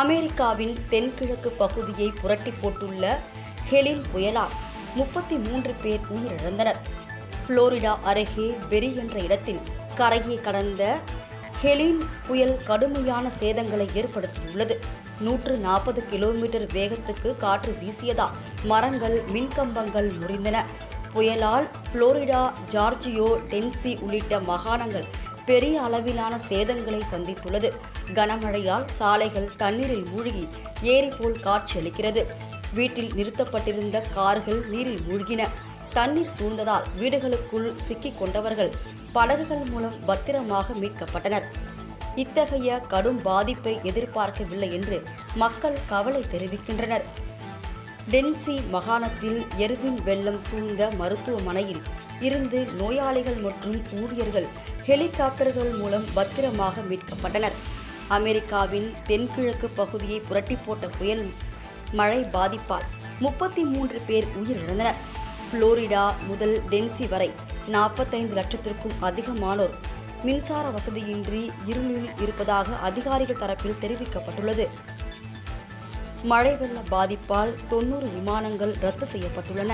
அமெரிக்காவின் தென்கிழக்கு பகுதியை புரட்டி போட்டுள்ள ஹெலின் புயலால் முப்பத்தி மூன்று பேர் உயிரிழந்தனர். புளோரிடா அருகே பெரி என்ற இடத்தில் கரையை கடந்த ஹெலின் புயல் கடுமையான சேதங்களை ஏற்படுத்தியுள்ளது. நூற்று நாற்பது கிலோமீட்டர் வேகத்துக்கு காற்று வீசியதால் மரங்கள் மின்கம்பங்கள் முறிந்தன. புயலால் புளோரிடா ஜார்ஜியோ டென்சி உள்ளிட்ட மாகாணங்கள் பெரிய அளவிலான சேதங்களை சந்தித்துள்ளது. கனமழையால் சாலைகள் தண்ணீரில் மூழ்கி ஏரி போல் காட்சியளிக்கிறது. வீட்டில் நிறுத்தப்பட்டிருந்த கார்கள் நீரில் மூழ்கின. தண்ணீர் சூழ்ந்ததால் வீடுகளுக்குள் சிக்கிக் கொண்டவர்கள் படகுகள் மூலம் பத்திரமாக மீட்கப்பட்டனர். இத்தகைய கடும் பாதிப்பை எதிர்பார்க்கவில்லை என்று மக்கள் கவலை தெரிவிக்கின்றனர். டென்சி மாகாணத்தில் எருவின் வெள்ளம் சூழ்ந்த மருத்துவமனையில் இருந்து நோயாளிகள் மற்றும் ஊழியர்கள் ஹெலிகாப்டர்கள் மூலம் பத்திரமாக மீட்கப்பட்டனர். அமெரிக்காவின் தென்கிழக்கு பகுதியை புரட்டி போட்ட புயல் மழை பாதிப்பால் முப்பத்தி மூன்று பேர் உயிரிழந்தனர். புளோரிடா முதல் டென்சி வரை நாற்பத்தைந்து லட்சத்திற்கும் அதிகமானோர் மின்சார வசதியின்றி இருளில் இருப்பதாக அதிகாரிகள் தரப்பில் தெரிவிக்கப்பட்டுள்ளது. மழை வெள்ள பாதிப்பால் தொண்ணூறு விமானங்கள் ரத்து செய்யப்பட்டுள்ளன.